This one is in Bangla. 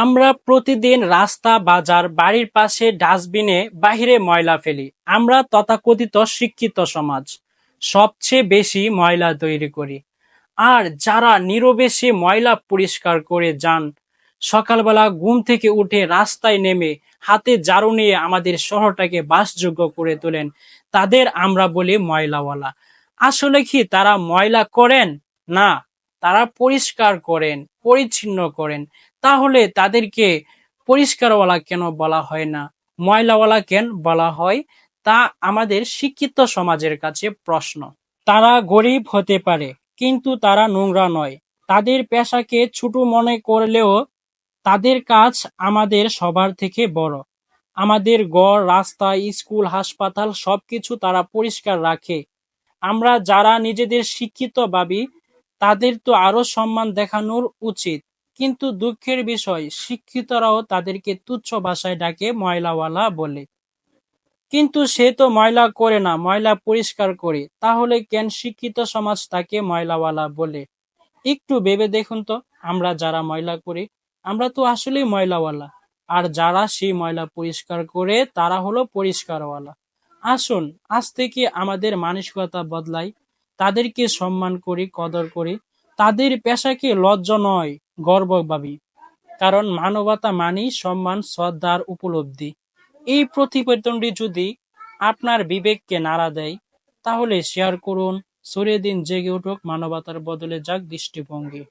আমরা প্রতিদিন রাস্তা, বাজার, বাড়ির পাশে ডাস্টবিনে বাহিরে ময়লা ফেলি। আমরা তথাকথিত শিক্ষিত সমাজ। সবচেয়ে বেশি ময়লা তৈরি করি। আর যারা নীরবে সে ময়লা পরিষ্কার করে যান, সকালবেলা ঘুম থেকে উঠে রাস্তায় নেমে হাতে জারু নিয়ে আমাদের শহরটাকে বাসযোগ্য করে তোলেন, তাদের আমরা বলি ময়লাওয়ালা। আসলে কি তারা ময়লা করেন? না। তারা পরিষ্কার করেন, পরিচ্ছন্ন করেন। তাহলে তাদেরকে পরিষ্কারওয়ালা কেন বলা হয় না? ময়লাওয়ালা কেন বলা হয়? তা আমাদের শিক্ষিত সমাজের কাছে প্রশ্ন। তারা গরিব হতে পারে, কিন্তু তারা নোংরা নয়। তাদের পেশাকে ছোট মনে করলেও তাদের কাজ আমাদের সবার থেকে বড়। আমাদের গড় রাস্তা, স্কুল, হাসপাতাল সবকিছু তারা পরিষ্কার রাখে। আমরা যারা নিজেদের শিক্ষিত ভাবি তাদের তো আরও সম্মান দেখানোর উচিত। কিন্তু দুঃখের বিষয়, শিক্ষিতরাও তাদেরকে তুচ্ছ ভাষায় ডাকে ময়লাওয়ালা বলে। কিন্তু সে তো ময়লা করে না, ময়লা পরিষ্কার করে। তাহলে কেন শিক্ষিত সমাজ তাকে ময়লাওয়ালা বলে? একটু ভেবে দেখুন তো, আমরা যারা ময়লা করি, আমরা তো আসলেই ময়লাওয়ালা। আর যারা সেই ময়লা পরিষ্কার করে, তারা হলো পরিষ্কারওয়ালা। আসুন, আজ থেকে আমাদের মানসিকতা বদলাই। তাদেরকে সম্মান করি, কদর করি। তাদের পেশাকে লজ্জা নয়, গর্ব ভাবি। কারণ মানবতা মানেই সম্মান শ্রদ্ধার উপলব্ধি। এই প্রতিবেদনটি যদি আপনার বিবেককে নাড়া দেয়, তাহলে শেয়ার করুন। ছড়িয়ে দিন জেগে উঠুক, মানবতার বদলে যাক দৃষ্টিভঙ্গি।